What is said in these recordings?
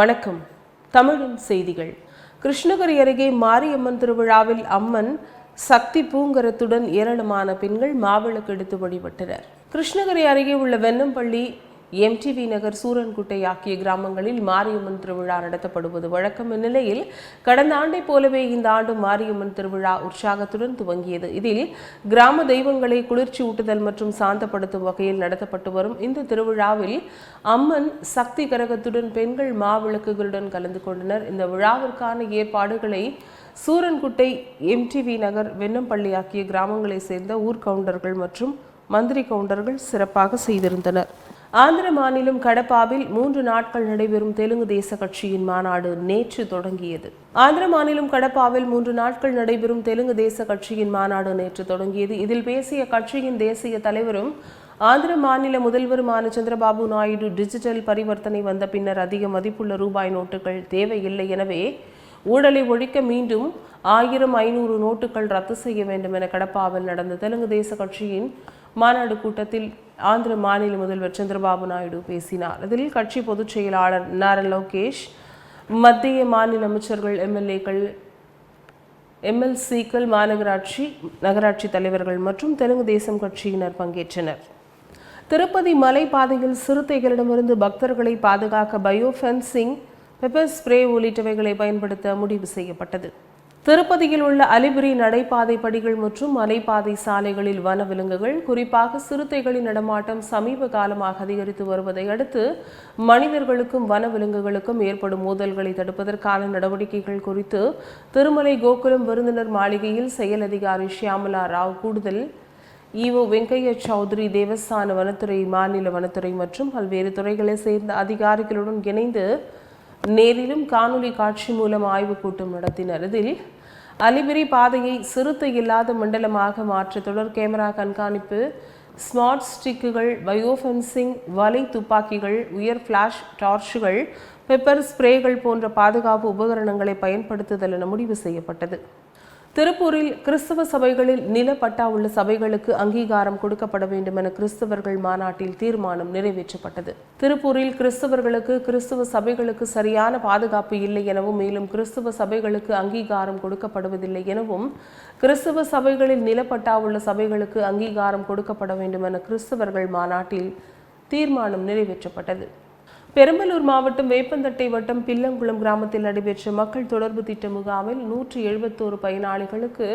வணக்கம். தமிழின் செய்திகள். கிருஷ்ணகிரி அருகே மாரியம்மன் திருவிழாவில் அம்மன் சக்தி பூங்கரத்துடன் ஏராளமான பெண்கள் மாவிளக்கு எடுத்து வழிபட்டனர். கிருஷ்ணகிரி அருகே உள்ள வெண்ணம்பள்ளி எம்டிவி நகர் சூரன்குட்டை ஆகிய கிராமங்களில் மாரியம்மன் திருவிழா நடத்தப்படுவது வழக்கம் இந்நிலையில் கடந்த ஆண்டைப் போலவே இந்த ஆண்டு மாரியம்மன் திருவிழா உற்சாகத்துடன் துவங்கியது. இதில் கிராம தெய்வங்களை குளிர்ச்சி ஊட்டுதல் மற்றும் சாந்தப்படுத்தும் வகையில் நடத்தப்பட்டு வரும் இந்த திருவிழாவில் அம்மன் சக்தி கரகத்துடன் பெண்கள் மாவிளக்குகளுடன் கலந்து கொண்டனர். இந்த விழாவிற்கான ஏற்பாடுகளை சூரன்குட்டை எம்டிவி நகர் வெண்ணம்பள்ளி ஆகிய கிராமங்களைச் சேர்ந்த ஊர் கவுண்டர்கள் மற்றும் மந்திரி கவுண்டர்கள் சிறப்பாக செய்திருந்தனர். ஆந்திர மாநிலம் கடப்பாவில் மூன்று நாட்கள் நடைபெறும் தெலுங்கு தேச கட்சியின் மாநாடு நேற்று தொடங்கியது. ஆந்திர மாநிலம் கடப்பாவில் மூன்று நாட்கள் நடைபெறும் தெலுங்கு தேச கட்சியின் மாநாடு நேற்று தொடங்கியது. இதில் பேசிய கட்சியின் தேசிய தலைவரும் ஆந்திர மாநில முதல்வருமான சந்திரபாபு நாயுடு டிஜிட்டல் பரிவர்த்தனை வந்த பின்னர் அதிக மதிப்புள்ள ரூபாய் நோட்டுகள் தேவையில்லை எனவே ஊழலை ஒழிக்க மீண்டும் ஆயிரம் ஐநூறு நோட்டுகள் ரத்து செய்ய வேண்டும் என கடப்பாவில் நடந்த தெலுங்கு தேச கட்சியின் மாநாடு கூட்டத்தில் ஆந்திர மாநில முதல்வர் சந்திரபாபு நாயுடு பேசினார். இதில் கட்சி பொதுச் செயலாளர் நாரன் லோகேஷ் மத்திய மாநில அமைச்சர்கள் எம்எல்ஏக்கள் எம்எல்சிக்கள் மாநகராட்சி நகராட்சி தலைவர்கள் மற்றும் தெலுங்கு தேசம் கட்சியினர் பங்கேற்றனர். திருப்பதி மலை பாதையில் சிறுத்தைகளிடமிருந்து பக்தர்களை பாதுகாக்க பயோ ஃபென்சிங் பெப்பர் ஸ்ப்ரே உள்ளிட்டவைகளை பயன்படுத்த முடிவு செய்யப்பட்டது. திருப்பதியில் உள்ள அலிபிரி நடைபாதை படிகள் மற்றும் மலைப்பாதை சாலைகளில் வனவிலங்குகள் குறிப்பாக சிறுத்தைகளின் நடமாட்டம் சமீப காலமாக அதிகரித்து வருவதை அடுத்து மனிதர்களுக்கும் வனவிலங்குகளுக்கும் ஏற்படும் மோதல்களை தடுப்பதற்கான நடவடிக்கைகள் குறித்து திருமலை கோகுலம் விருந்தினர் மாளிகையில் செயல் அதிகாரி ஷியாமலா ராவ் கூடுதல். ஈவோ வெங்கையா சௌத்ரி தேவஸ்தான வனத்துறை மாநில வனத்துறை மற்றும் பல்வேறு துறைகளை சேர்ந்த அதிகாரிகளுடன் இணைந்து நேரிலும் காணொலி காட்சி மூலம் ஆய்வுக் கூட்டம் நடத்தினர். இதில் அலிபிரி பாதையை சிறுத்தை இல்லாத மண்டலமாக மாற்ற தொடர் கேமரா கண்காணிப்பு ஸ்மார்ட் ஸ்டிக்குகள் பயோஃபென்சிங் வலை துப்பாக்கிகள் உயர் ஃப்ளாஷ் டார்ச்சுகள் பெப்பர் ஸ்ப்ரேகள் போன்ற பாதுகாப்பு உபகரணங்களை பயன்படுத்துதல் என முடிவு செய்யப்பட்டது. திருப்பூரில் கிறிஸ்தவ சபைகளில் நிலப்பட்டா உள்ள சபைகளுக்கு அங்கீகாரம் கொடுக்கப்பட வேண்டும் என கிறிஸ்தவர்கள் மாநாட்டில் தீர்மானம் நிறைவேற்றப்பட்டது. திருப்பூரில் கிறிஸ்தவர்களுக்கு கிறிஸ்தவ சபைகளுக்கு சரியான பாதுகாப்பு இல்லை எனவும் மேலும் கிறிஸ்தவ சபைகளுக்கு அங்கீகாரம் கொடுக்கப்படுவதில்லை எனவும் கிறிஸ்தவ சபைகளில் நிலப்பட்டா உள்ள சபைகளுக்கு அங்கீகாரம் கொடுக்கப்பட வேண்டும் என கிறிஸ்தவர்கள் மாநாட்டில் தீர்மானம் நிறைவேற்றப்பட்டது. பெரம்பலூர் மாவட்டம் வேப்பந்தட்டை வட்டம் பில்லங்குளம் கிராமத்தில் நடைபெற்ற மக்கள் தொடர்பு திட்ட முகாமில் நூற்றி எழுபத்தோரு பயனாளிகளுக்கு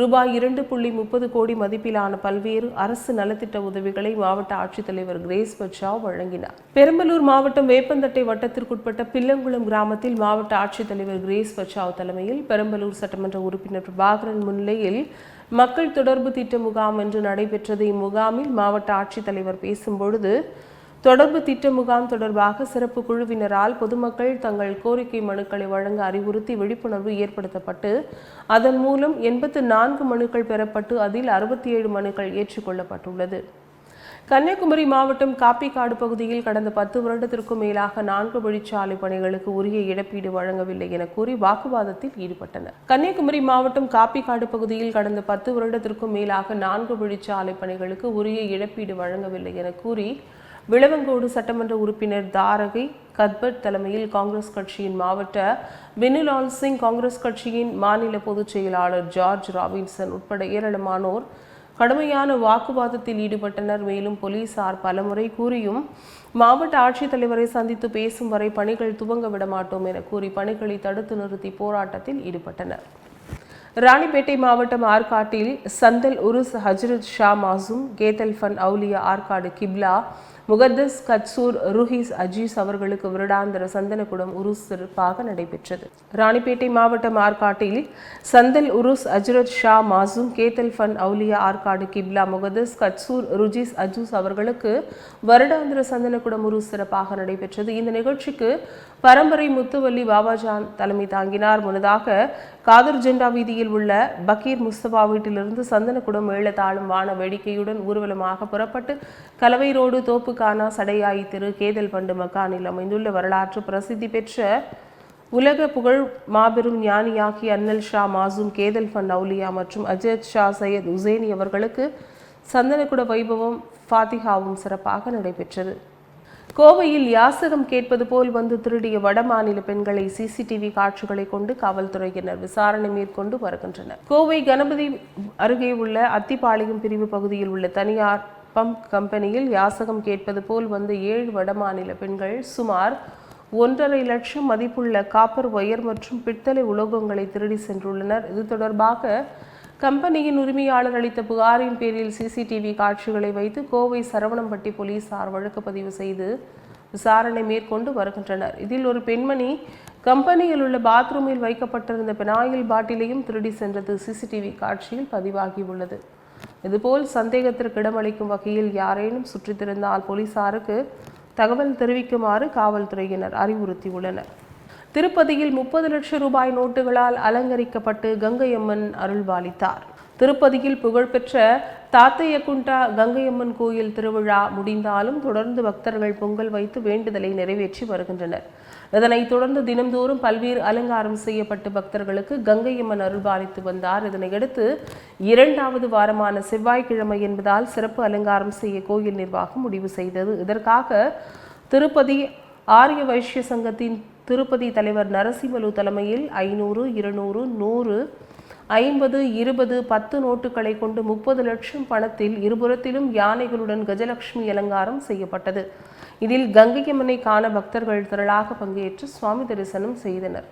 ரூபாய் இரண்டு புள்ளி முப்பது கோடி மதிப்பிலான பல்வேறு அரசு நலத்திட்ட உதவிகளை மாவட்ட ஆட்சித்தலைவர் கிரேஸ் பச்சாவ் வழங்கினார். பெரம்பலூர் மாவட்டம் வேப்பந்தட்டை வட்டத்திற்குட்பட்ட பில்லங்குளம் கிராமத்தில் மாவட்ட ஆட்சித்தலைவர் கிரேஸ் பச்சாவ் தலைமையில் பெரம்பலூர் சட்டமன்ற உறுப்பினர் பிரபாகரன் முன்னிலையில் மக்கள் தொடர்பு திட்ட முகாம் என்று நடைபெற்றது. இம்முகாமில் மாவட்ட ஆட்சித்தலைவர் பேசும்பொழுது தொடர்பு திட்ட முகாம் தொடர்பாக சிறப்பு குழுவினரால் பொதுமக்கள் தங்கள் கோரிக்கை மனுக்களை வழங்க அறிவுறுத்தி விழிப்புணர்வு ஏற்படுத்தப்பட்டு அதன் மூலம் எண்பத்து நான்கு மனுக்கள் பெறப்பட்டு அதில் அறுபத்தி ஏழு மனுக்கள் ஏற்றுக்கொள்ளப்பட்டுள்ளது. கன்னியாகுமரி மாவட்டம் காப்பிக்காடு பகுதியில் கடந்த பத்து வருடத்திற்கும் மேலாக நான்கு வழிச்சாலை பணிகளுக்கு உரிய இழப்பீடு வழங்கவில்லை என கூறி வாக்குவாதத்தில் ஈடுபட்டனர். கன்னியாகுமரி மாவட்டம் காப்பிக்காடு பகுதியில் கடந்த பத்து வருடத்திற்கும் மேலாக நான்கு வழிச்சாலை பணிகளுக்கு உரிய இழப்பீடு வழங்கவில்லை என கூறி விளவங்கோடு சட்டமன்ற உறுப்பினர் தாரகை கத்பட் தலைமையில் காங்கிரஸ் கட்சியின் மாவட்ட வினுலால் சிங் காங்கிரஸ் கட்சியின் மாநில பொதுச் செயலாளர் ஜார்ஜ் ராபின்சன் உட்பட ஏராளமானோர் கடுமையான வாக்குவாதத்தில் ஈடுபட்டனர். மேலும் போலீசார் பலமுறை கூறியும் மாவட்ட ஆட்சித்தலைவரை சந்தித்து பேசும் வரை பணிகள் துவங்க விட மாட்டோம் என கூறி பணிகளை தடுத்து நிறுத்தி போராட்டத்தில் ஈடுபட்டனர். ராணிப்பேட்டை மாவட்டம் ஆற்காட்டில் சந்தல் உருஸ் ஹஜ்ரத் ஷா மாசூம் கேத்தல் ஃபன் அவுலியா ஆற்காடு கிப்லா முகத்தஸ் கட்சூர் ருஹிஸ் அஜீஸ் அவர்களுக்கு வருடாந்திர சந்தனக்குடம் உருஸ் சிறப்பாக நடைபெற்றது. ராணிப்பேட்டை மாவட்டம் ஆற்காட்டில் சந்தல் உருஸ் அஜ்ரத் ஷா மாசூம் கேத்தல் ஃபன் அவுலியா ஆற்காடு கிப்லா முகதஸ் கட்சூர் ருஜிஸ் அஜூஸ் அவர்களுக்கு வருடாந்திர சந்தனக்குடம் உருஸ் சிறப்பாக நடைபெற்றது. இந்த நிகழ்ச்சிக்கு பரம்பரை முத்துவல்லி பாபாஜான் தலைமை தாங்கினார். முன்னதாக காதர் ஜெண்டா வீதியில் உள்ள பக்கீர் முஸ்தபா வீட்டிலிருந்து சந்தனக்குடம் மேளதாளம் வான வேடிக்கையுடன் ஊர்வலமாக புறப்பட்டு கலவை ரோடு தோப்புக்கானா சடையாய் திரு கேதல் பண்டு மக்கானில் அமைந்துள்ள வரலாற்று பிரசித்தி பெற்ற உலக புகழ் மாபெரும் ஞானியாகி அன்னல் ஷா மாசூம் கேதல் ஃபன் அவுலியா மற்றும் அஜத் ஷா சையத் உசேனி அவர்களுக்கு சந்தனக்குட வைபவம் ஃபாத்திகாவும் சிறப்பாக நடைபெற்றது. கோவையில் யாசகம் கேட்பது போல் வந்து திருடிய வடமாநில பெண்களை சிசிடிவி காட்சிகளை கொண்டு காவல்துறையினர் விசாரணை மேற்கொண்டு வருகின்றனர். கோவை கணபதி அருகே உள்ள அத்திப்பாளையம் பிரிவு பகுதியில் உள்ள தனியார் பம்ப் கம்பெனியில் யாசகம் கேட்பது போல் வந்து ஏழு வடமாநில பெண்கள் சுமார் ஒன்றரை லட்சம் மதிப்புள்ள காப்பர் ஒயர் மற்றும் பித்தளை உலோகங்களை திருடி சென்றுள்ளனர். இது தொடர்பாக கம்பெனியின் உரிமையாளர் அளித்த புகாரின் பேரில் சிசிடிவி காட்சிகளை வைத்து கோவை சரவணம்பட்டி போலீசார் வழக்கு பதிவு செய்து விசாரணை மேற்கொண்டு வருகின்றனர். இதில் ஒரு பெண்மணி கம்பெனியில் உள்ள பாத்ரூமில் வைக்கப்பட்டிருந்த பெனாயில் பாட்டிலையும் திருடி சென்றது சிசிடிவி காட்சியில் பதிவாகியுள்ளது. இதுபோல் சந்தேகத்திற்கு இடமளிக்கும் வகையில் யாரேனும் சுற்றித்திருந்தால் போலீசாருக்கு தகவல் தெரிவிக்குமாறு காவல்துறையினர் அறிவுறுத்தியுள்ளனர். திருப்பதியில் முப்பது லட்சம் ரூபாய் நோட்டுகளால் அலங்கரிக்கப்பட்டு கங்கையம்மன் அருள்பாலித்தார் திருப்பதியில் புகழ்பெற்ற தாத்தையகுண்டா கங்கையம்மன் கோயில் திருவிழா முடிந்தாலும் தொடர்ந்து பக்தர்கள் பொங்கல் வைத்து வேண்டுதலை நிறைவேற்றி வருகின்றனர். இதனைத் தொடர்ந்து தினம்தோறும் பல்வேறு அலங்காரம் செய்யப்பட்டு பக்தர்களுக்கு கங்கையம்மன் அருள்பாலித்து வந்தார். இதனையடுத்து இரண்டாவது வாரமான செவ்வாய்க்கிழமை என்பதால் சிறப்பு அலங்காரம் செய்ய கோயில் நிர்வாகம் முடிவு செய்தது. இதற்காக திருப்பதி ஆரிய வைஷ்ய சங்கத்தின் திருப்பதி தலைவர் நரசிம்மலு தலைமையில் ஐநூறு இருநூறு நூறு ஐம்பது இருபது பத்து நோட்டுகளை கொண்டு முப்பது லட்சம் பணத்தில் இருபுறத்திலும் யானைகளுடன் கஜலட்சுமி அலங்காரம் செய்யப்பட்டது. இதில் கங்கையம்மனை காண பக்தர்கள் திரளாக பங்கேற்று சுவாமி தரிசனம் செய்தனர்.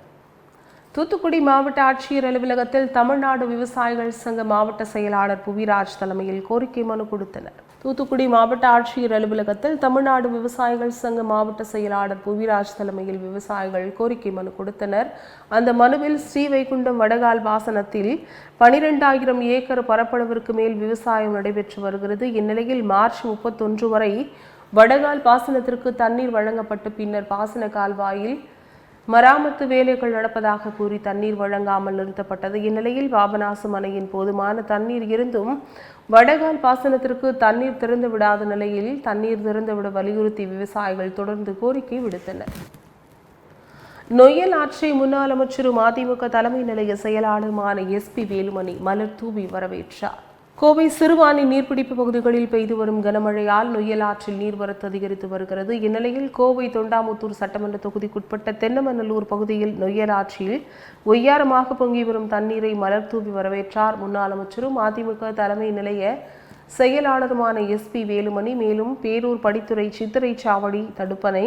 தூத்துக்குடி மாவட்ட ஆட்சியர் அலுவலகத்தில் தமிழ்நாடு விவசாயிகள் சங்க மாவட்ட செயலாளர் புவிராஜ் தலைமையில் கோரிக்கை மனு கொடுத்தனர். தூத்துக்குடி மாவட்ட ஆட்சியர் அலுவலகத்தில் தமிழ்நாடு விவசாயிகள் சங்க மாவட்ட செயலாளர் புவிராஜ் தலைமையில் விவசாயிகள் கோரிக்கை மனு கொடுத்தனர். அந்த மனுவில் ஸ்ரீவைகுண்டம் வடகால் பாசனத்தில் பனிரெண்டாயிரம் ஏக்கர் பரப்பளவிற்கு மேல் விவசாயம் நடைபெற்று வருகிறது. இந்நிலையில் மார்ச் முப்பத்தொன்று வரை வடகால் பாசனத்திற்கு தண்ணீர் வழங்கப்பட்டு பின்னர் பாசன கால்வாயில் மராமத்து வேலைகள் நடப்பதாக கூறி தண்ணீர் வழங்காமல் நிறுத்தப்பட்டது. இந்நிலையில் பாபநாசம் அணையின் போதுமான தண்ணீர் இருந்தும் வடகால் பாசனத்திற்கு தண்ணீர் திறந்து விடாத நிலையில் தண்ணீர் திறந்துவிட வலியுறுத்தி விவசாயிகள் தொடர்ந்து கோரிக்கை விடுத்தனர். நொய்யல் ஆற்றை முன்னாள் அமைச்சரும் அதிமுக தலைமை நிலைய செயலாளருமான எஸ்பி வேலுமணி மலர் தூவி வரவேற்றார். கோவை சிறுவாணி நீர்பிடிப்பு பகுதிகளில் பெய்து வரும் கனமழையால் நொய்யல் ஆற்றில் நீர்வரத்து அதிகரித்து வருகிறது. இந்நிலையில் கோவை தொண்டாமுத்தூர் சட்டமன்ற தொகுதிக்குட்பட்ட தென்னமநல்லூர் பகுதியில் நொய்யல் ஆற்றில் ஒய்யாரமாக பொங்கி வரும் தண்ணீரை மலர் தூவி வரவேற்றார் முன்னாள் அமைச்சரும் அதிமுக தலைமை நிலைய செயலாளருமான எஸ்பி வேலுமணி. மேலும் பேரூர் படித்துறை சித்திரை சாவடி தடுப்பணை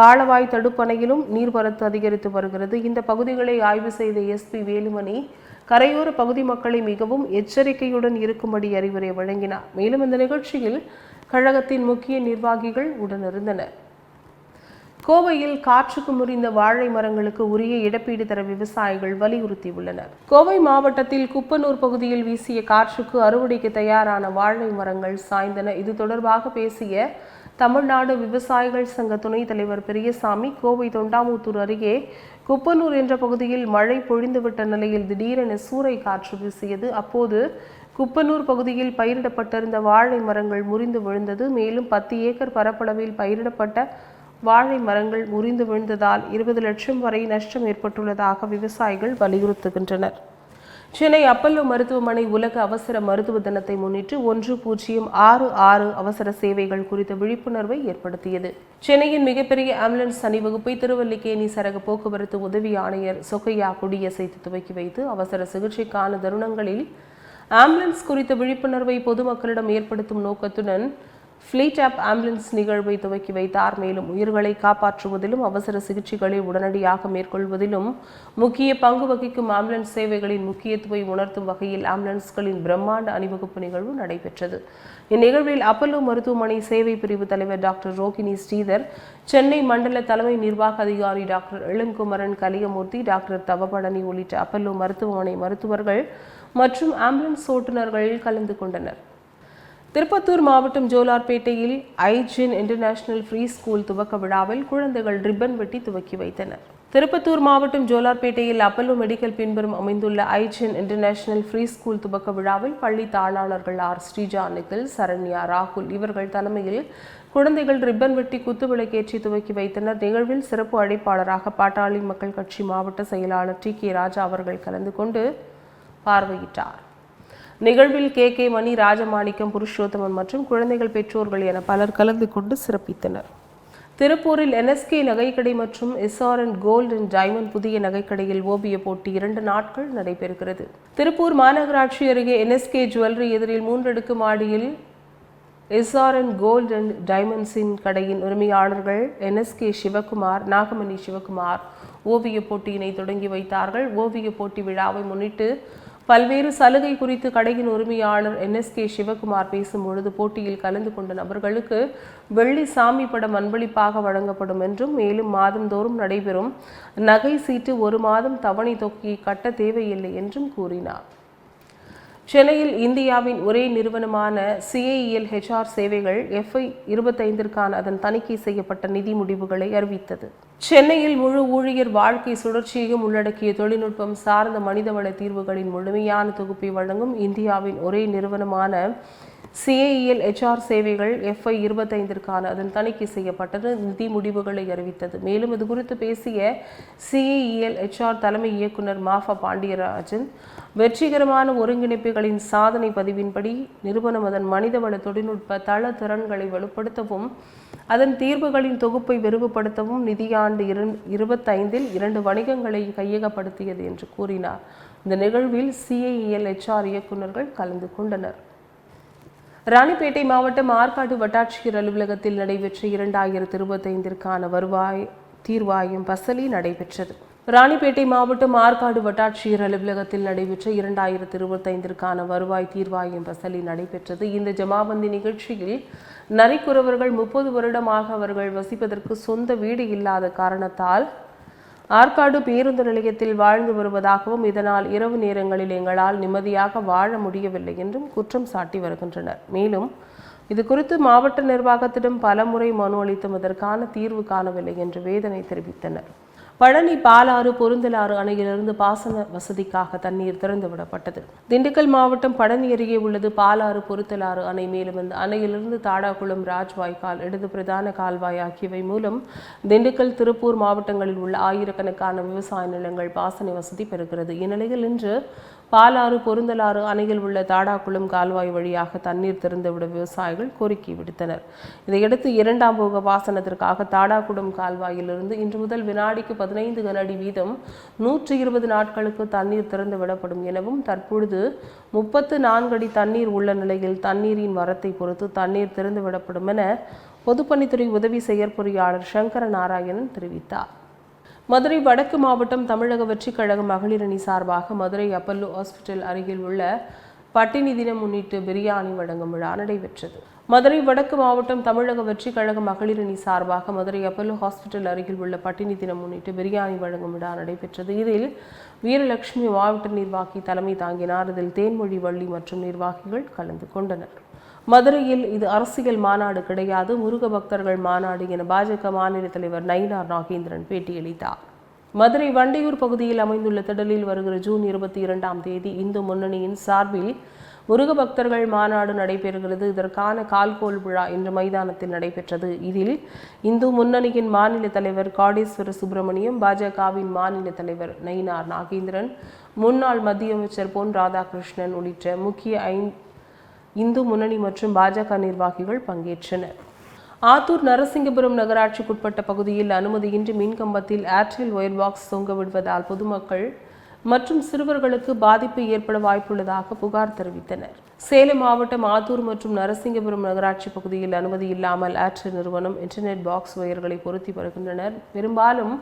காளவாய் தடுப்பணையிலும் நீர்வரத்து அதிகரித்து வருகிறது. இந்த பகுதிகளை ஆய்வு செய்த எஸ்பி வேலுமணி கரையோர பகுதி மக்களை மிகவும் எச்சரிக்கையுடன் இருக்கும்படி அறிவுரை வழங்கினார். மேலும் இந்த நிகழ்ச்சியில் கழகத்தின் முக்கிய நிர்வாகிகள் உடனிருந்தனர். கோவையில் காற்றுக்கு முறிந்த வாழை மரங்களுக்கு உரிய இழப்பீடு தர விவசாயிகள் வலியுறுத்தியுள்ளனர். கோவை மாவட்டத்தில் குப்பனூர் பகுதியில் வீசிய காற்றுக்கு அறுவடைக்கு தயாரான வாழை மரங்கள் சாய்ந்தன. இது தொடர்பாக பேசிய தமிழ்நாடு விவசாயிகள் சங்க துணைத் தலைவர் பெரியசாமி கோவை தொண்டாமுத்தூர் அருகே குப்பனூர் என்ற பகுதியில் மழை பொழிந்துவிட்ட நிலையில் திடீரென சூறை காற்று வீசியது. அப்போது குப்பனூர் பகுதியில் பயிரிடப்பட்டிருந்த வாழை மரங்கள் முறிந்து விழுந்தது. மேலும் பத்து ஏக்கர் பரப்பளவில் பயிரிடப்பட்ட வாழை மரங்கள் முறிந்து விழுந்ததால் இருபது லட்சம் வரை நஷ்டம் ஏற்பட்டுள்ளதாக விவசாயிகள் வலியுறுத்துகின்றனர். சென்னை அப்பல்லோ மருத்துவமனை உலக அவசர மருத்துவ தினத்தை முன்னிட்டு ஒன்று பூஜ்ஜியம் ஆறு ஆறு அவசர சேவைகள் குறித்த விழிப்புணர்வை ஏற்படுத்தியது. சென்னையின் மிகப்பெரிய ஆம்புலன்ஸ் அணிவகுப்பை திருவல்லிக்கேணி சரக போக்குவரத்து உதவி ஆணையர் சொகையா கொடியசைத்து துவக்கி வைத்து அவசர சிகிச்சைக்கான தருணங்களில் ஆம்புலன்ஸ் குறித்த விழிப்புணர்வை பொதுமக்களிடம் ஏற்படுத்தும் நோக்கத்துடன் ஃப்ளீட் ஆப் ஆம்புலன்ஸ் நிகழ்வை துவக்கி வைத்தார். மேலும் உயிர்களை காப்பாற்றுவதிலும் அவசர சிகிச்சைகளை உடனடியாக மேற்கொள்வதிலும் முக்கிய பங்கு வகிக்கும் ஆம்புலன்ஸ் சேவைகளின் முக்கியத்துவை உணர்த்தும் வகையில் ஆம்புலன்ஸ்களின் பிரம்மாண்ட அணிவகுப்பு நிகழ்வு நடைபெற்றது. இந்நிகழ்வில் அப்பல்லோ மருத்துவமனை சேவை பிரிவு தலைவர் டாக்டர் ரோகிணி ஸ்ரீதர் சென்னை மண்டல தலைமை நிர்வாக அதிகாரி டாக்டர் இளங்குமரன் கலியமூர்த்தி டாக்டர் தவபழனி உள்ளிட்ட அப்பல்லோ மருத்துவமனை மருத்துவர்கள் மற்றும் ஆம்புலன்ஸ் ஓட்டுநர்கள் கலந்து கொண்டனர். திருப்பத்தூர் மாவட்டம் ஜோலார்பேட்டையில் ஐஜின் இன்டர்நேஷனல் ஃப்ரீ ஸ்கூல் துவக்க விழாவில் குழந்தைகள் ரிப்பன் வெட்டி துவக்கி வைத்தனர். திருப்பத்தூர் மாவட்டம் ஜோலார்பேட்டையில் அப்பல்லோ மெடிக்கல் பின்புறம் அமைந்துள்ள ஐஜின் இன்டர்நேஷனல் ஃப்ரீ ஸ்கூல் துவக்க விழாவில் பள்ளி தாளாளர்கள் ஆர். ஸ்ரீஜா நிகில் சரண்யா ராகுல் இவர்கள் தலைமையில் குழந்தைகள் ரிப்பன் வெட்டி குத்துவிளக்கேற்றி துவக்கி வைத்தனர். நிகழ்வில் சிறப்பு அழைப்பாளராக பாட்டாளி மக்கள் கட்சி மாவட்ட செயலாளர் டி கே ராஜா அவர்கள் கலந்து கொண்டு பார்வையிட்டார். நிகழ்வில் கே. கே. மணி ராஜமாணிக்கம் புருஷோத்தமன் மற்றும் குழந்தைகள் பெற்றோர்கள் என பலர் கலந்து கொண்டு சிறப்பித்தனர். திருப்பூரில் என்எஸ்கே நகைக்கடை மற்றும் எஸ்ஆர்என் கோல்ட் அண்ட் டைமண்ட் புதிய நகைக்கடையில் ஓவிய போட்டி இரண்டு நாட்கள் நடைபெறுகிறது. திருப்பூர் மாநகராட்சி அருகே என்எஸ்கே ஜுவல்லரி எதிரில் மூன்றடுக்கு மாடியில் எஸ்ஆர்என் கோல்ட் அண்ட் டைமண்ட்ஸின் கடையின் உரிமையாளர்கள் என்எஸ்கே சிவகுமார் நாகமணி சிவகுமார் ஓவிய போட்டியினை தொடங்கி வைத்தார்கள். ஓவிய போட்டி விழாவை முன்னிட்டு பல்வேறு சலுகை குறித்து கடையின் உரிமையாளர் என்எஸ்கே சிவகுமார் பேசும்பொழுது போட்டியில் கலந்து கொண்ட நபர்களுக்கு வெள்ளி சாமி படம் அன்பளிப்பாக வழங்கப்படும் என்றும் மேலும் மாதந்தோறும் நடைபெறும் நகை சீட்டு ஒரு மாதம் தவணை தொகையை கட்ட தேவையில்லை என்றும் கூறினார். சென்னையில் இந்தியாவின் ஒரே நிறுவனமான சிஐஎல் ஹெச்ஆர் சேவைகள் எஃப்ஐ இருபத்தைந்திற்கான அதன் தணிக்கை செய்யப்பட்ட நிதி முடிவுகளை அறிவித்தது. சென்னையில் முழு ஊழியர் வாழ்க்கை சுழற்சியையும் உள்ளடக்கிய தொழில்நுட்பம் சார்ந்த மனிதவள தீர்வுகளின் முழுமையான தொகுப்பை வழங்கும் இந்தியாவின் ஒரே நிறுவனமான சிஐஇஎல் ஹெச்ஆர் சேவைகள் எஃப்ஐ இருபத்தைந்திற்கான அதன் தணிக்கை செய்யப்பட்டது. நிதி முடிவுகளை அறிவித்தது. மேலும் இது குறித்து பேசிய சிஐஇஎல் ஹெச்ஆர் தலைமை இயக்குனர் மாஃபா பாண்டியராஜன் வெற்றிகரமான ஒருங்கிணைப்புகளின் சாதனை பதிவின்படி நிறுவனம் அதன் மனிதவள தொழில்நுட்ப தள திறன்களை வலுப்படுத்தவும் அதன் தீர்வுகளின் தொகுப்பை விரிவுபடுத்தவும் நிதியாண்டு இரு இருபத்தைந்தில் இரண்டு வணிகங்களை கையகப்படுத்தியது என்று கூறினார். இந்த நிகழ்வில் சிஐஇஎல் ஹெச்ஆர் இயக்குநர்கள் கலந்து கொண்டனர். ராணிப்பேட்டை மாவட்டம் ஆற்காடு வட்டாட்சியர் அலுவலகத்தில் நடைபெற்ற இரண்டாயிரத்தி இருபத்தைந்திற்கான வருவாய் தீர்வாயம் பசலி நடைபெற்றது. ராணிப்பேட்டை மாவட்டம் ஆற்காடு வட்டாட்சியர் அலுவலகத்தில் நடைபெற்ற இரண்டாயிரத்தி இருபத்தைந்திற்கான வருவாய் தீர்வாயம் வசலி நடைபெற்றது. இந்த ஜமாபந்தி நிகழ்ச்சியில் நரிக்குறவர்கள் முப்பது வருடமாக அவர்கள் வசிப்பதற்கு சொந்த வீடு இல்லாத காரணத்தால் ஆற்காடு பேருந்து நிலையத்தில் வாழ்ந்து வருவதாகவும் இதனால் இரவு நேரங்களில் எங்களால் நிம்மதியாக வாழ முடியவில்லை என்றும் குற்றம் சாட்டி வருகின்றனர். மேலும் இது குறித்து மாவட்ட நிர்வாகத்திடம் பலமுறை மனு அளித்தும் அதற்கான தீர்வு காணவில்லை என்று வேதனை தெரிவித்தனர். பழனி பாலாறு பொருந்தலாறு அணையிலிருந்து பாசன வசதிக்காக தண்ணீர் திறந்துவிடப்பட்டது திண்டுக்கல் மாவட்டம் பழனி அருகே உள்ளது பாலாறு பொருத்தலாறு அணை. மேலும் இந்த அணையிலிருந்து தாடாகுளம் ராஜ்வாய்க்கால் இடது பிரதான கால்வாய் ஆகியவை மூலம் திண்டுக்கல் திருப்பூர் மாவட்டங்களில் உள்ள ஆயிரக்கணக்கான விவசாய நிலங்கள் பாசன வசதி பெறுகிறது. இந்நிலையில் இன்று பாலாறு பொருந்தலாறு அணையில் உள்ள தாடாக்குளம் கால்வாய் வழியாக தண்ணீர் திறந்துவிட விவசாயிகள் கோரிக்கை விடுத்தனர். இதையடுத்து இரண்டாம் போக பாசனத்திற்காக தாடாக்குளம் கால்வாயிலிருந்து இன்று முதல் வினாடிக்கு பதினைந்து கனஅடி வீதம் நூற்றி இருபது நாட்களுக்கு தண்ணீர் திறந்து விடப்படும் எனவும் தற்பொழுது முப்பத்து நான்கு அடி தண்ணீர் உள்ள நிலையில் தண்ணீரின் வரத்தை பொறுத்து தண்ணீர் திறந்து விடப்படும் என பொதுப்பணித்துறை உதவி செயற்பொறியாளர் சங்கர நாராயணன் தெரிவித்தார். மதுரை வடக்கு மாவட்டம் தமிழக வெற்றிக் கழக மகளிர் அணி சார்பாக மதுரை அப்பல்லோ ஹாஸ்பிட்டல் அருகில் உள்ள பட்டினி தினம் முன்னிட்டு பிரியாணி வழங்கும் விழா நடைபெற்றது. மதுரை வடக்கு மாவட்டம் தமிழக வெற்றிக் கழக மகளிர் அணி சார்பாக மதுரை அப்பல்லோ ஹாஸ்பிட்டல் அருகில் உள்ள பட்டினி தினம் முன்னிட்டு பிரியாணி வழங்கும் விழா நடைபெற்றது. இதில் வீரலட்சுமி மாவட்ட நிர்வாகி தலைமை தாங்கினார். இதில் தேன்மொழி வள்ளி மற்றும் நிர்வாகிகள் கலந்து கொண்டனர். மதுரையில் இது அரசியல் மாநாடு கிடையாது. முருக பக்தர்கள் மாநாடு என பாஜக மாநில தலைவர் நயினார் நாகேந்திரன் பேட்டியளித்தார். மதுரை வண்டியூர் பகுதியில் அமைந்துள்ள திடலில் வருகிற ஜூன் இருபத்தி இரண்டாம் தேதி இந்து முன்னணியின் சார்பில் முருக பக்தர்கள் மாநாடு நடைபெறுகிறது. இதற்கான கால்கோல் விழா இன்று மைதானத்தில் நடைபெற்றது. இதில் இந்து முன்னணியின் மாநில தலைவர் காடேஸ்வர சுப்பிரமணியம் பாஜகவின் மாநில தலைவர் நயினார் நாகேந்திரன் முன்னாள் மத்திய அமைச்சர் பொன் ராதாகிருஷ்ணன் உள்ளிட்ட முக்கிய ஐந்து இந்து முன்னணி மற்றும் பாஜக நிர்வாகிகள் பங்கேற்றனர். ஆத்தூர் நரசிங்கபுரம் நகராட்சிக்குட்பட்ட பகுதியில் அனுமதியின்றி மின்கம்பத்தில் ஏர்டெல் ஒயர் பாக்ஸ் தொங்க விடுவதால் பொதுமக்கள் மற்றும் சிறுவர்களுக்கு பாதிப்பு ஏற்பட வாய்ப்புள்ளதாக புகார் தெரிவித்தனர். சேலம் மாவட்டம் ஆத்தூர் மற்றும் நரசிங்கபுரம் நகராட்சி பகுதியில் அனுமதி இல்லாமல் ஏர்டெல் நிறுவனம் இன்டர்நெட் பாக்ஸ் ஒயர்களை பொருத்தி வருகின்றனர். பெரும்பாலும்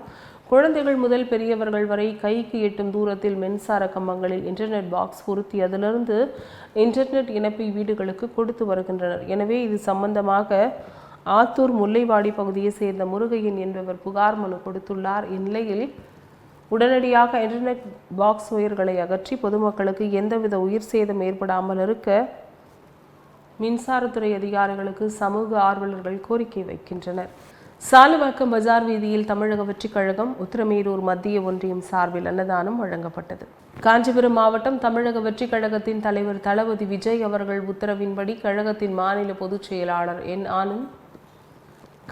குழந்தைகள் முதல் பெரியவர்கள் வரை கைக்கு எட்டும் தூரத்தில் மின்சார கம்பங்களில் இன்டர்நெட் பாக்ஸ் பொருத்தி அதிலிருந்து இன்டர்நெட் இணைப்பை வீடுகளுக்கு கொடுத்து வருகின்றனர். எனவே இது சம்பந்தமாக ஆத்தூர் முல்லைவாடி பகுதியை சேர்ந்த முருகையன் என்பவர் புகார் மனு கொடுத்துள்ளார். இந்நிலையில் உடனடியாக இன்டர்நெட் பாக்ஸ் உயிர்களை அகற்றி பொதுமக்களுக்கு எந்தவித உயிர் சேதம் ஏற்படாமல் இருக்க மின்சாரத்துறை அதிகாரிகளுக்கு சமூக ஆர்வலர்கள் கோரிக்கை வைக்கின்றனர். சாலுவாக்கம் பஜார் வீதியில் தமிழக வெற்றிக் கழகம் உத்திரமேரூர் மத்திய ஒன்றியம் சார்பில் அன்னதானம் வழங்கப்பட்டது. காஞ்சிபுரம் மாவட்டம் தமிழக வெற்றிக் கழகத்தின் தலைவர் தளபதி விஜய் அவர்கள் உத்தரவின்படி கழகத்தின் மாநில பொதுச் செயலாளர் என் ஆனந்த்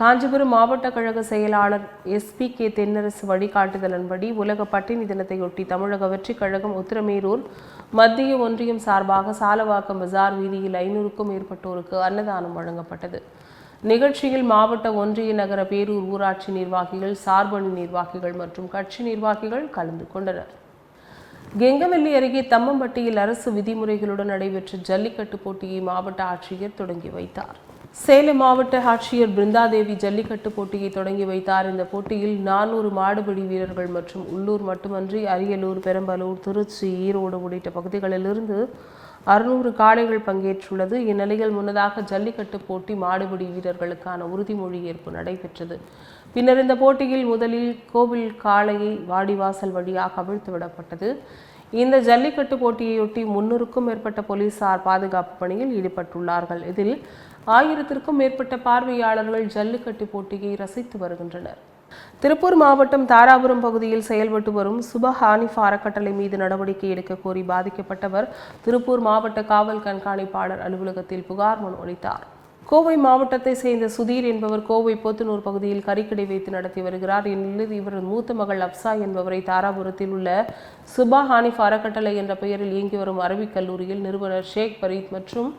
காஞ்சிபுரம் மாவட்ட கழக செயலாளர் எஸ்பி கே தென்னரசு வழிகாட்டுதலின்படி உலக பட்டினி தினத்தையொட்டி தமிழக வெற்றிக் கழகம் உத்திரமேரூர் மத்திய ஒன்றியம் சார்பாக சாலவாக்கம் பஜார் வீதியில் ஐநூறுக்கும் மேற்பட்டோருக்கு அன்னதானம் வழங்கப்பட்டது. நிகழ்ச்சியில் மாவட்ட ஒன்றிய நகர பேரூர் ஊராட்சி நிர்வாகிகள் சார்பணி நிர்வாகிகள் மற்றும் கட்சி நிர்வாகிகள் கலந்து கொண்டனர். கெங்கவல்லி அருகே தம்மம்பட்டியில் அரசு விதிமுறைகளுடன் நடைபெற்ற ஜல்லிக்கட்டு போட்டியை மாவட்ட ஆட்சியர் தொடங்கி வைத்தார். சேலம் மாவட்ட ஆட்சியர் பிருந்தாதேவி ஜல்லிக்கட்டு போட்டியை தொடங்கி வைத்தார். இந்த போட்டியில் நானூறு மாடுபிடி வீரர்கள் மற்றும் உள்ளூர் மட்டுமன்றி அரியலூர் பெரம்பலூர் திருச்சி ஈரோடு உள்ளிட்ட பகுதிகளிலிருந்து அறுநூறு காளைகள் பங்கேற்றுள்ளது. இந்நிலையில் முன்னதாக ஜல்லிக்கட்டு போட்டி மாடுபிடி வீரர்களுக்கான உறுதிமொழி ஏற்பு நடைபெற்றது. பின்னர் இந்த போட்டியில் முதலில் கோவில் காளையை வாடிவாசல் வழியாக அவிழ்த்து விடப்பட்டது. இந்த ஜல்லிக்கட்டு போட்டியையொட்டி முன்னூறுக்கும் மேற்பட்ட போலீசார் பாதுகாப்பு பணியில் ஈடுபட்டுள்ளார்கள். இதில் ஆயிரத்திற்கும் மேற்பட்ட பார்வையாளர்கள் ஜல்லிக்கட்டு போட்டியை ரசித்து வருகின்றனர். திருப்பூர் மாவட்டம் தாராபுரம் பகுதியில் செயல்பட்டு வரும் சுப ஹானிஃப் அறக்கட்டளை மீது நடவடிக்கை எடுக்க கோரி பாதிக்கப்பட்டவர் திருப்பூர் மாவட்ட காவல் கண்காணிப்பாளர் அலுவலகத்தில் புகார் மனு அளித்தார். கோவை மாவட்டத்தை சேர்ந்த சுதீர் என்பவர் கோவை போத்தனூர் பகுதியில் கறிக்கடை வைத்து நடத்தி வருகிறார். இந்நிலையில் இவரது மூத்த மகள் அப்சா என்பவரை தாராபுரத்தில் உள்ள சுபா ஹானிஃப் அறக்கட்டளை என்ற பெயரில் இயங்கி வரும் அரபிக் கல்லூரியில் நிறுவனர் ஷேக் பரீத் மற்றும்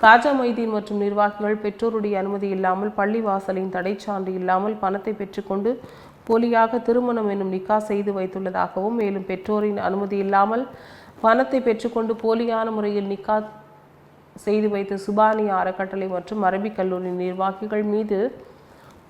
காஜா மைதீன் மற்றும் நிர்வாகிகள் பெற்றோருடைய அனுமதி இல்லாமல் பள்ளி வாசலின் தடைச்சான்று இல்லாமல் பணத்தை பெற்றுக்கொண்டு போலியாக திருமணம் என்னும் நிக்கா செய்து வைத்துள்ளதாகவும் மேலும் பெற்றோரின் அனுமதி இல்லாமல் பணத்தை பெற்றுக்கொண்டு போலியான முறையில் நிக்கா செய்து வைத்த சுபானி அறக்கட்டளை மற்றும் அரபிக் கல்லூரி நிர்வாகிகள் மீது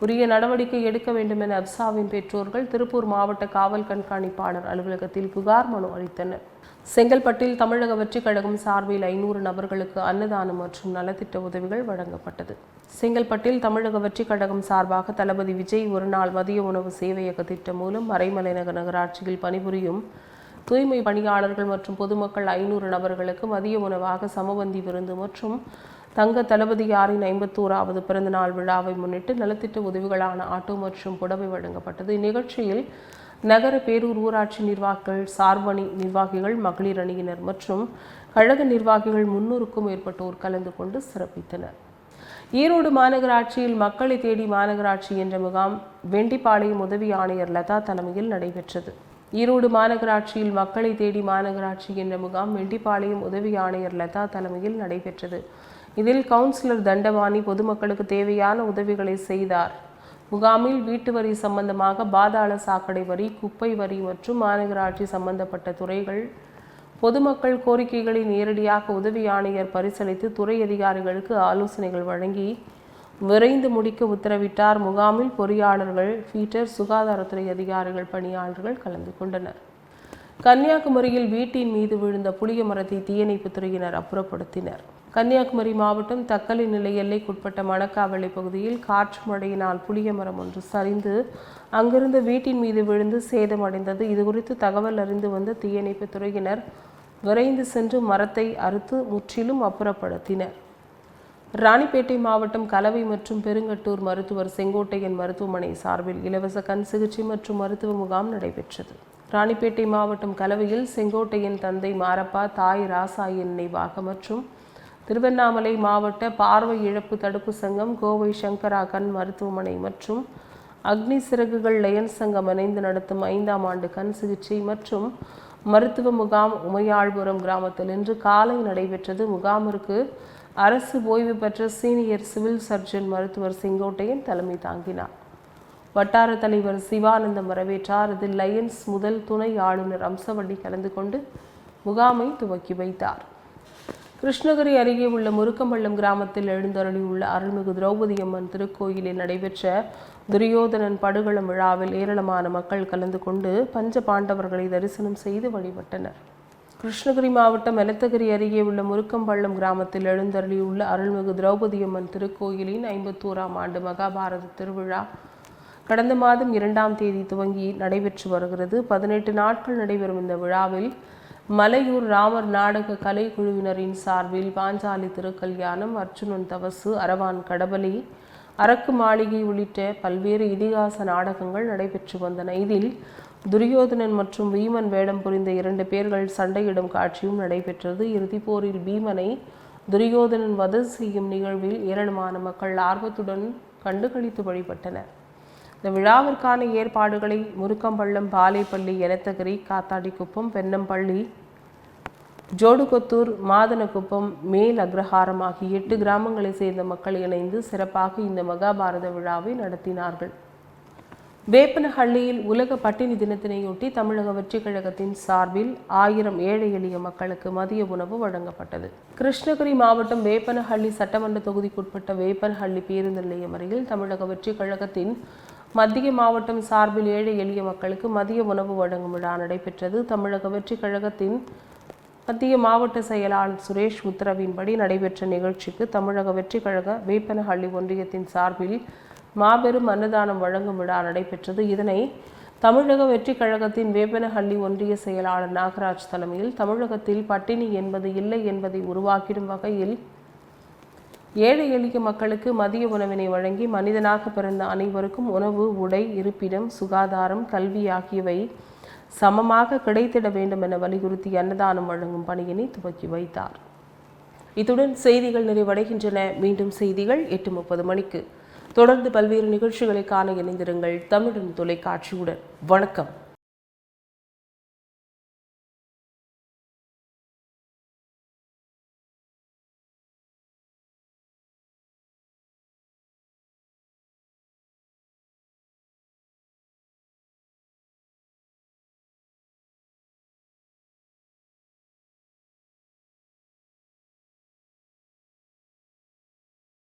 உரிய நடவடிக்கை எடுக்க வேண்டும் என அப்சாவின் பெற்றோர்கள் திருப்பூர் மாவட்ட காவல் கண்காணிப்பாளர் அலுவலகத்தில் புகார் மனு அளித்தனர். செங்கல்பட்டில் தமிழக வெற்றிக் கழகம் சார்பில் ஐநூறு நபர்களுக்கு அன்னதானம் மற்றும் நலத்திட்ட உதவிகள் வழங்கப்பட்டது. செங்கல்பட்டில் தமிழக வெற்றிக் கழகம் சார்பாக தளபதி விஜய் ஒருநாள் மதிய உணவு சேவையக திட்டம் மூலம் மறைமலைநகர் நகராட்சியில் பணிபுரியும் தூய்மை பணியாளர்கள் மற்றும் பொதுமக்கள் ஐநூறு நபர்களுக்கு மதிய உணவாக சமபந்தி விருந்து மற்றும் தங்க தளபதியாரின் ஐம்பத்தோராவது பிறந்தநாள் விழாவை முன்னிட்டு நலத்திட்ட உதவிகளான ஆட்டோ மற்றும் புடவை வழங்கப்பட்டது. இந்நிகழ்ச்சியில் நகர பேரூர் ஊராட்சி நிர்வாகிகள் சார்பணி நிர்வாகிகள் மகளிர் அணியினர் மற்றும் கழக நிர்வாகிகள் முன்னூறுக்கும் மேற்பட்டோர் கலந்து கொண்டு சிறப்பித்தனர். ஈரோடு மாநகராட்சியில் மக்களை தேடி மாநகராட்சி என்ற முகாம் வெண்டிப்பாளையம் உதவி ஆணையர் லதா தலைமையில் நடைபெற்றது. ஈரோடு மாநகராட்சியில் மக்களை தேடி மாநகராட்சி என்ற முகாம் வெண்டிப்பாளையம் உதவி ஆணையர் லதா தலைமையில் நடைபெற்றது. இதில் கவுன்சிலர் தண்டபாணி பொதுமக்களுக்கு தேவையான உதவிகளை செய்தார். முகாமில் வீட்டு வரி சம்பந்தமாக பாதாள சாக்கடை வரி குப்பை வரி மற்றும் மாநகராட்சி சம்பந்தப்பட்ட துறைகள் பொதுமக்கள் கோரிக்கைகளை நேரடியாக உதவி ஆணையர் பரிசீலித்து துறை அதிகாரிகளுக்கு ஆலோசனைகள் வழங்கி விரைந்து முடிக்க உத்தரவிட்டார். முகாமில் பொறியாளர்கள் ஃபீட்டர் சுகாதாரத்துறை அதிகாரிகள் பணியாளர்கள் கலந்து கொண்டனர். கன்னியாகுமரியில் வீட்டின் மீது விழுந்த புளிய மரத்தை தீயணைப்புத் துறையினர் அப்புறப்படுத்தினர். கன்னியாகுமரி மாவட்டம் தக்கலி நிலை எல்லைக்குட்பட்ட மணக்காவளை பகுதியில் காற்று மழையினால் புளிய மரம் ஒன்று சரிந்து அங்கிருந்த வீட்டின் மீது விழுந்து சேதமடைந்தது. இதுகுறித்து தகவல் அறிந்து வந்த தீயணைப்புத் துறையினர் விரைந்து சென்று மரத்தை அறுத்து முற்றிலும் அப்புறப்படுத்தினர். ராணிப்பேட்டை மாவட்டம் கலவை மற்றும் பெருங்கட்டூர் மருத்துவர் செங்கோட்டையன் மருத்துவமனை சார்பில் இலவச கண் சிகிச்சை மற்றும் மருத்துவ முகாம் நடைபெற்றது. ராணிப்பேட்டை மாவட்டம் கலவையில் செங்கோட்டையின் தந்தை மாரப்பா தாய் ராசாயின் நினைவாக மற்றும் திருவண்ணாமலை மாவட்ட பார்வை இழப்பு தடுப்பு சங்கம் கோவை சங்கரா கண் மருத்துவமனை மற்றும் அக்னி சிறகுகள் லயன் சங்கம் இணைந்து நடத்தும் ஐந்தாம் ஆண்டு கண் சிகிச்சை மற்றும் மருத்துவ முகாம் உமையாள்புரம் கிராமத்தில் இன்று காலை நடைபெற்றது. முகாமிற்கு அரசு ஓய்வு பெற்ற சீனியர் சிவில் சர்ஜன் மருத்துவர் செங்கோட்டையன் தலைமை தாங்கினார். வட்டார தலைவர் சிவானந்தம் வரவேற்றார். அதில் லயன்ஸ் முதல் துணை ஆளுநர் அம்சவள்ளி கலந்து கொண்டு முகாமை துவக்கி வைத்தார். கிருஷ்ணகிரி அருகே உள்ள முருக்கம்பள்ளம் கிராமத்தில் எழுந்தருளியுள்ள அருள்மிகு திரௌபதி அம்மன் திருக்கோயிலில் நடைபெற்ற துரியோதனன் படுகளம் விழாவில் ஏராளமான மக்கள் கலந்து கொண்டு பஞ்ச பாண்டவர்களை தரிசனம் செய்து வழிபட்டனர். கிருஷ்ணகிரி மாவட்டம் எலத்தகிரி அருகே உள்ள முருக்கம்பள்ளம் கிராமத்தில் எழுந்தருளியுள்ள அருள்மிகு திரௌபதி அம்மன் திருக்கோயிலின் ஐம்பத்தோராம் ஆண்டு மகாபாரத திருவிழா கடந்த மாதம் இரண்டாம் தேதி துவங்கி நடைபெற்று வருகிறது. பதினெட்டு நாட்கள் நடைபெறும் இந்த விழாவில் மலையூர் ராமர் நாடக கலைக்குழுவினரின் சார்பில் பாஞ்சாலி திருக்கல்யாணம் அர்ஜுனன் தவசு அரவான் கடபலி அரக்கு மாளிகை உள்ளிட்ட பல்வேறு இதிகாச நாடகங்கள் நடைபெற்று வந்தன. இதில் துரியோதனன் மற்றும் வீமன் வேடம் புரிந்த இரண்டு பேர்கள் சண்டையிடும் காட்சியும் நடைபெற்றது. இறுதிப்போரில் பீமனை துரியோதனன் வதம் செய்யும் நிகழ்வில் ஏராளமான மக்கள் ஆர்வத்துடன் கண்டுகளித்து வழிபட்டனர். இந்த விழாவிற்கான ஏற்பாடுகளை முருக்கம்பள்ளம் பாலைப்பள்ளி எலத்தகிரி காத்தாடிக்குப்பம் பெண்ணம்பள்ளி ஜோடுகொத்தூர் மாதனகுப்பம் மேல் அக்ரஹாரம் ஆகிய எட்டு கிராமங்களைச் சேர்ந்த மக்கள் இணைந்து சிறப்பாக இந்த மகாபாரத விழாவை நடத்தினார்கள். வேப்பனஹள்ளியில் உலக பட்டினி தினத்தினையொட்டி தமிழக வெற்றிக் கழகத்தின் சார்பில் ஆயிரம் ஏழை எளிய மக்களுக்கு மதிய உணவு வழங்கப்பட்டது. கிருஷ்ணகிரி மாவட்டம் வேப்பனஹள்ளி சட்டமன்ற தொகுதிக்குட்பட்ட வேப்பனஹள்ளி பேருந்து நிலையம் அருகில் தமிழக வெற்றிக் கழகத்தின் மத்திய மாவட்டம் சார்பில் ஏழை எளிய மக்களுக்கு மதிய உணவு வழங்கும் விழா நடைபெற்றது. தமிழக வெற்றிக் கழகத்தின் மத்திய மாவட்ட செயலாளர் சுரேஷ் உத்தரவின்படி நடைபெற்ற நிகழ்ச்சிக்கு தமிழக வெற்றிக் கழக வேப்பனஹள்ளி ஒன்றியத்தின் சார்பில் மாபெரும் அன்னதானம் வழங்கும் விழா நடைபெற்றது. இதனை தமிழக வெற்றிக் கழகத்தின் வேப்பனஹள்ளி ஒன்றிய செயலாளர் நாகராஜ் தலைமையில் தமிழகத்தில் பட்டினி என்பது இல்லை என்பதை உருவாக்கிடும் வகையில் ஏழை எளிய மக்களுக்கு மதிய உணவினை வழங்கி மனிதனாக பிறந்த அனைவருக்கும் உணவு உடை இருப்பிடம் சுகாதாரம் கல்வி ஆகியவை சமமாக கிடைத்திட வேண்டும் என வலியுறுத்தி அன்னதானம் வழங்கும் பணியினை துவக்கி வைத்தார். இத்துடன் செய்திகள் நிறைவடைகின்றன. மீண்டும் செய்திகள் எட்டு முப்பது மணிக்கு. தொடர்ந்து பல்வேறு நிகழ்ச்சிகளை காண இணைந்திருங்கள். தமிழன் தொலைக்காட்சியுடன். வணக்கம்.